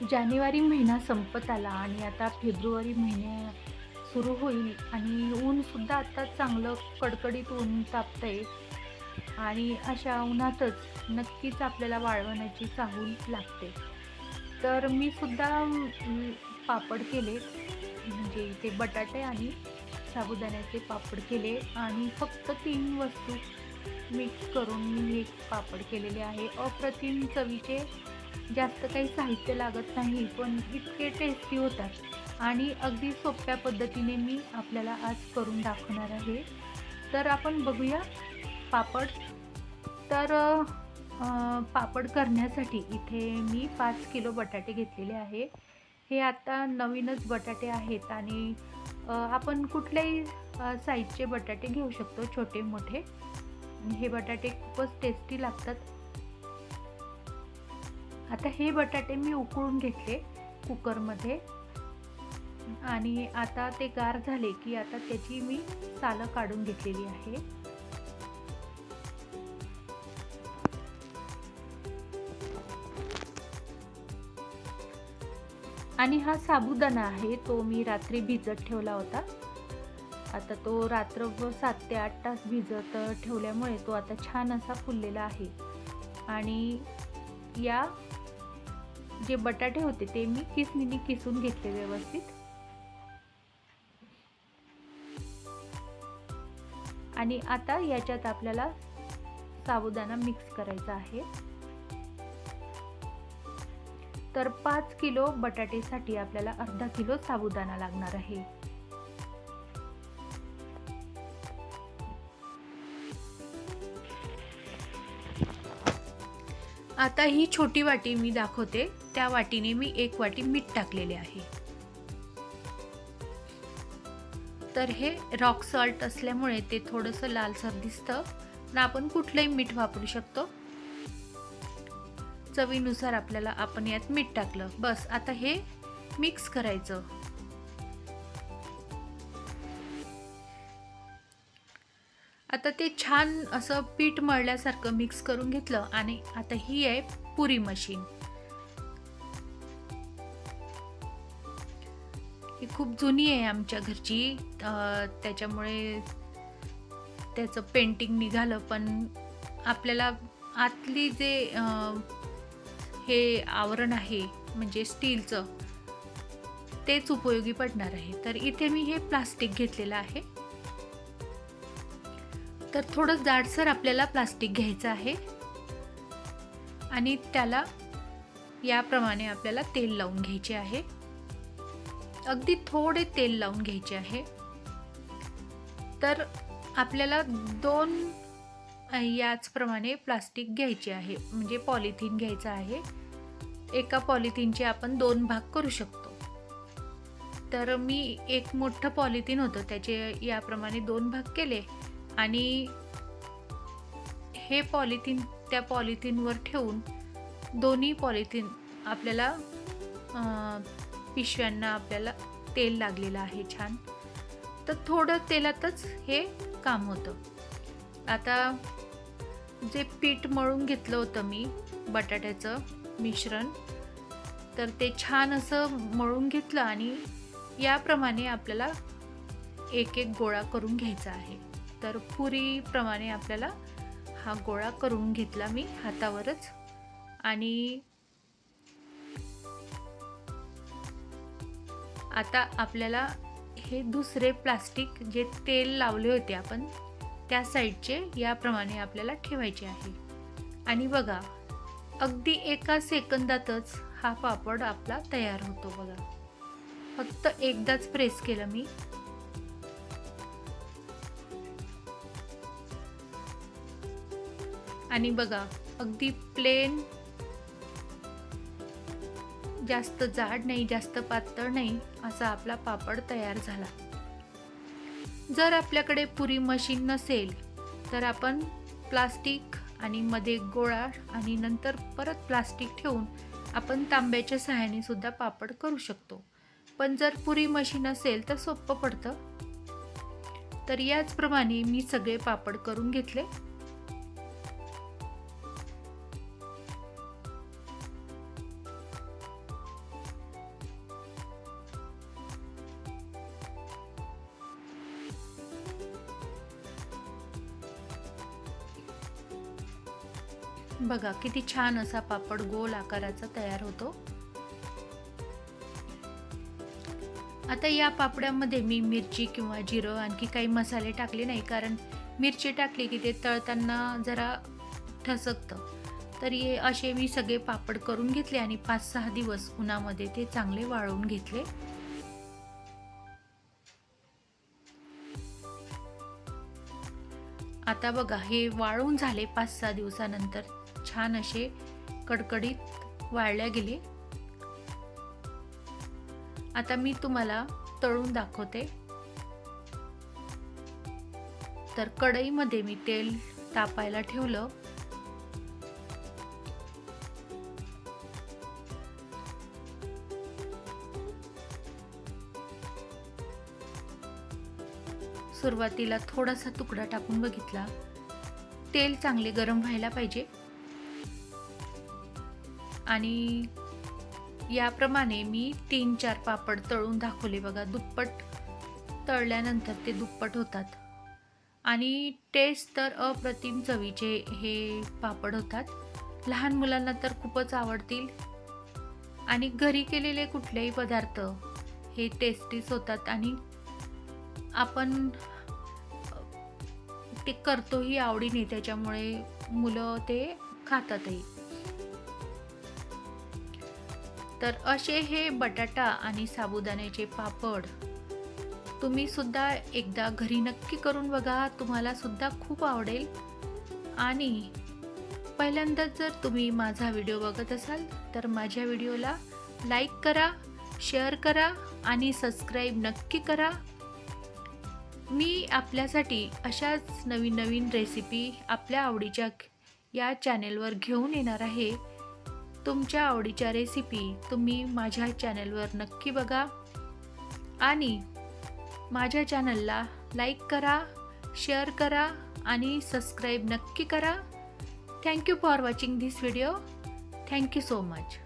जानेवारी महिना संपत आला आणि आता फेब्रुवारी महिने सुरू होईल आणि ऊनसुद्धा आत्ता चांगलं कडकडीत ऊन तापतंय. आणि अशा उन्हातच नक्कीच आपल्याला वाळवण्याची चाहूल लागते. तर मी सुद्धा पापड केले. म्हणजे इथे बटाटे आणि साबुदाण्याचे पापड केले. आणि फक्त तीन वस्तू मिक्स करून मी एक पापड केलेले आहे. अप्रतिम चवीचे जास्त काही साहित्य लागत नाही पण इतके टेस्टी होतात. आणि अगदी सोप्या पद्धतीने मी आपल्याला आज करून दाखवणार आहे. तर आपण बघूया पापड. तर पापड करण्यासाठी इथे मी पाच किलो बटाटे घेतलेले आहे. हे आता नवीनच बटाटे आहेत आणि आपण कुठल्याही साईजचे बटाटे घेऊ शकतो छोटे मोठे. हे बटाटे खूपच टेस्टी लागतात. आता हे बटाटे मी उकळून घेतले कुकरमध्ये. आणि आता ते गार झाले की आता त्याची मी सालं काढून घेतलेली आहे. आणि हा साबुदाणा आहे तो मी रात्री भिजत ठेवला होता. आता तो रात्रभर सात ते आठ तास भिजत ठेवल्यामुळे तो आता छान असा फुललेला आहे. आणि या जे बटाटे होते ते मी किसनीने किसून घेतले व्यवस्थित. आणि आता याच्यात आपल्याला साबुदाणा मिक्स करायचा आहे. तर पाच किलो बटाटेसाठी आपल्याला अर्धा किलो साबुदाणा लागणार आहे. आता ही छोटी वाटी मी दाखवते. त्या वाटीने मी एक वाटी मीठ टाकलेले आहे. तर हे रॉक सॉल्ट असल्यामुळे ते थोडंसं लालसर दिसतं पण आपण कुठलंही मीठ वापरू शकतो. चवीनुसार आपल्याला आपण यात मीठ टाकलं. बस आता हे मिक्स करायचं. आता ते छान असं पीठ मळल्यासारखं मिक्स करून घेतलं आणि आता ही आहे पुरी मशीन खूप जुनी आहे आमच्या घरची. त्याच्यामुळे त्याचं पेंटिंग निघालं पण आपल्याला आतली जे हे आवरण आहे म्हणजे स्टीलचं तेच उपयोगी पडणार आहे. तर इथे मी हे प्लास्टिक घेतलेलं आहे. तर थोडं जाडसर आपल्याला प्लास्टिक घ्यायचं आहे. आणि त्याला याप्रमाणे आपल्याला तेल लावून घ्यायचे आहे. अगदी थोडे तेल लावून घ्यायचे आहे. तर आपल्याला दोन याचप्रमाणे प्लास्टिक घ्यायचे आहे. म्हणजे पॉलिथिन घ्यायचं आहे. एका पॉलिथिनचे आपण दोन भाग करू शकतो. तर मी एक मोठं पॉलिथिन होतं. त्याचे याप्रमाणे दोन भाग केले. आणि हे पॉलिथिन त्या पॉलिथिनवर ठेवून दोन्ही पॉलिथिन आपल्याला पिशव्यांना आपल्याला तेल लागलेलं आहे छान. तर थोडं तेलातच हे काम होतं. आता जे पीठ मळून घेतलं होतं मी बटाट्याचं मिश्रण तर ते छान असं मळून घेतलं आणि याप्रमाणे आपल्याला एक एक गोळा करून घ्यायचा आहे. तर पुरीप्रमाणे आपल्याला हा गोळा करून घेतला मी हातावरच. आणि आता आपल्याला हे दुसरे प्लास्टिक जे तेल लावले होते आपण त्या साईडचे याप्रमाणे आपल्याला ठेवायचे आहे. आणि बघा अगदी एका सेकंदातच हा पापड आपला तयार होतो बघा. फक्त एकदाच प्रेस केलं मी. आणि बघा अगदी प्लेन जास्त जाड नाही जास्त पातळ नाही असा आपला पापड तयार झाला. जर आपल्याकडे पुरी मशीन नसेल तर आपण प्लास्टिक आणि मध्ये गोळा आणि नंतर परत प्लास्टिक ठेवून आपण तांब्याच्या सहाय्याने सुद्धा पापड करू शकतो. पण जर पुरी मशीन असेल तर सोपं पडतं. तर याचप्रमाणे मी सगळे पापड करून घेतले. बघा किती छान असा पापड गोल आकाराचा तयार होतो. आता या पापड्यामध्ये मी मिरची किंवा जिरं आणखी काही मसाले टाकले नाही कारण मिरची टाकली की ते तळताना जरा ठसकतं. तर हे असे मी सगळे पापड करून घेतले आणि पाच सहा दिवस उन्हामध्ये ते चांगले वाळवून घेतले. आता बघा हे वाळून झाले पाच सहा दिवसानंतर. छान असे कडकडीत वाळल्या गेले. आता मी तुम्हाला तळून दाखवते. तर कढईमध्ये मी तेल तापायला ठेवलं. सुरुवातीला थोडासा तुकडा टाकून बघितला. तेल चांगले गरम व्हायला पाहिजे. आणि याप्रमाणे मी तीन चार पापड तळून दाखवले बघा. दुप्पट तळल्यानंतर ते दुप्पट होतात. आणि टेस्ट तर अप्रतिम चवीचे हे पापड होतात. लहान मुलांना तर खूपच आवडतील. आणि घरी केलेले कुठलेही पदार्थ हे टेस्टीच होतात आणि आपण ते करतोही आवडीने त्याच्यामुळे मुलं ते खातातही. तर असे हे बटाटा आणि साबुदाण्याचे पापड तुम्ही सुद्धा एकदा घरी नक्की करून बघा. तुम्हाला सुद्धा खूप आवडेल. आणि पहिल्यांदाच जर तुम्ही माझा व्हिडिओ बघत असाल तर माझ्या व्हिडिओला लाईक करा शेअर करा आणि सबस्क्राईब नक्की करा. मी आपल्यासाठी अशाच नवीन नवीन रेसिपी आपल्या आवडीच्या या चॅनेलवर घेऊन येणार आहे. तुमच्या आवडीच्या रेसिपी तुम्ही माझ्या चॅनलवर नक्की बघा. आणि माझ्या चॅनलला लाईक करा शेअर करा आणि सबस्क्राईब नक्की करा. Thank you for watching this video thank you so much